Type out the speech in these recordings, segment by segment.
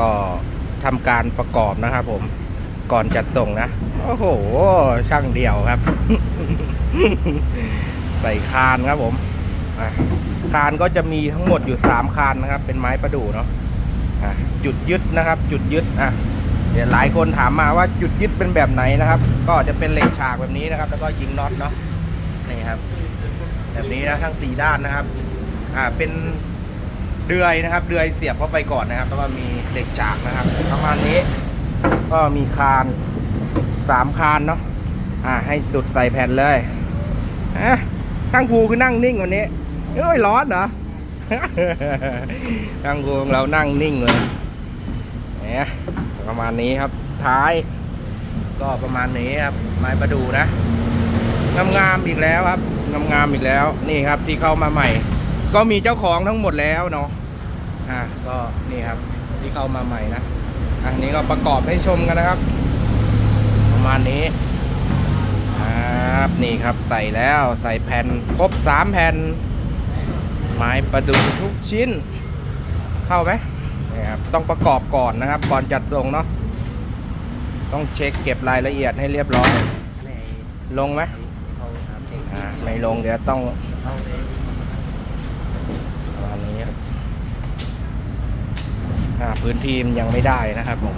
ก็ทำการประกอบนะครับผมก่อนจัดส่งนะ โอ้โห ช่างเดี่ยวครับ ใส่คานครับผมคานก็จะมีทั้งหมดอยู่3คานนะครับ เป็นไม้ประดู่เนาะะจุดยึดนะครับ จุดยึดอะเดี๋ยวหลายคนถามมาว่าจุดยึดเป็นแบบไหนนะครับ ก็จะเป็นเหล็กฉากแบบนี้นะครับ แล้วก็ยิงน็อตเนาะนี่ครับ แบบนี้นะทั้งสี่ด้านนะครับ อ่าเป็น เดือยนะครับ เดือยเสียบเข้าไปก่อนนะครับ แล้วก็มีเหล็กฉากนะครับ ประมาณนี้ ก็มีคานสามคานเนาะอ่า ให้สุดใส่แผ่นเลยฮะช่างภูคือนั่งนิ่งวันนี้เอ้ยร้อนเหรอช่างภูเรานั่งนิ่งเลยเนี่ยประมาณนี้ครับ ท้าย ก็ประมาณนี้ครับไม้ประดูนะงามๆอีกแล้วครับงามๆอีกแล้ว นี่ครับที่เข้ามาใหม่ ก็มีเจ้าของทั้งหมดแล้วเนาะ อ่าก็นี่ครับที่เข้ามาใหม่นะอันนี้ก็ประกอบให้ชมกันนะครับ ประมาณนี้ครับนี่ครับใส่แล้วใส่แผ่นครบสามแผ่น ไม้ประดูทุกชิ้น เข้าไหมนี่ครับต้องประกอบก่อนนะครับ ก่อนจัดส่งเนาะต้องเช็คเก็บรายละเอียดให้เรียบร้อย ลงไหมไม่ลงเดี๋ยวต้องประมาณนี้ครับอ่า พื้นที่มันยังไม่ได้นะครับผม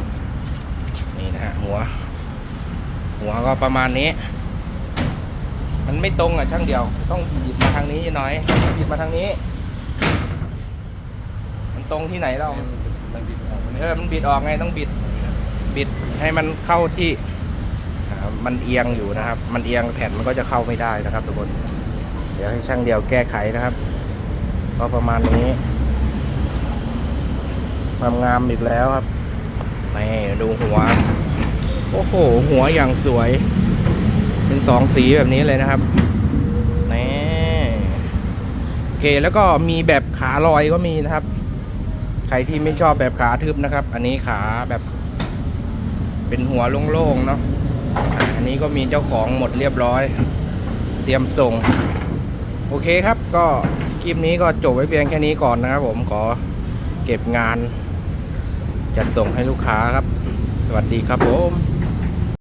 นี่นะฮะหัว หัวก็ประมาณนี้ มันไม่ตรงอะช่างเดียว ต้องบิดมาทางนี้หน่อยบิดมาทางนี้ มันตรงที่ไหนเราเออมันบิดออกไงต้องบิดบิดให้มันเข้าที่อ่ามันเอียงอยู่นะครับ มันเอียงแผ่นมันก็จะเข้าไม่ได้นะครับทุกคน เดี๋ยวให้ช่างเดียวแก้ไขนะครับ ก็ประมาณนี้ ความงามอีกแล้วครับนี่ดูหัว โอ้โห หัวอย่างสวย เป็นสองสีแบบนี้เลยนะครับนี่โอเคแล้วก็มีแบบขาลอยก็มีนะครับ ใครที่ไม่ชอบแบบขาทึบนะครับ อันนี้ขาแบบ เป็นหัวโล่งๆเนาะอันนี้ก็มีเจ้าของหมดเรียบร้อย เตรียมส่ง โอเคครับก็คลิปนี้ก็จบไว้เพียงแค่นี้ก่อนนะครับผมขอเก็บงาน จัดส่งให้ลูกค้าครับ สวัสดีครับผม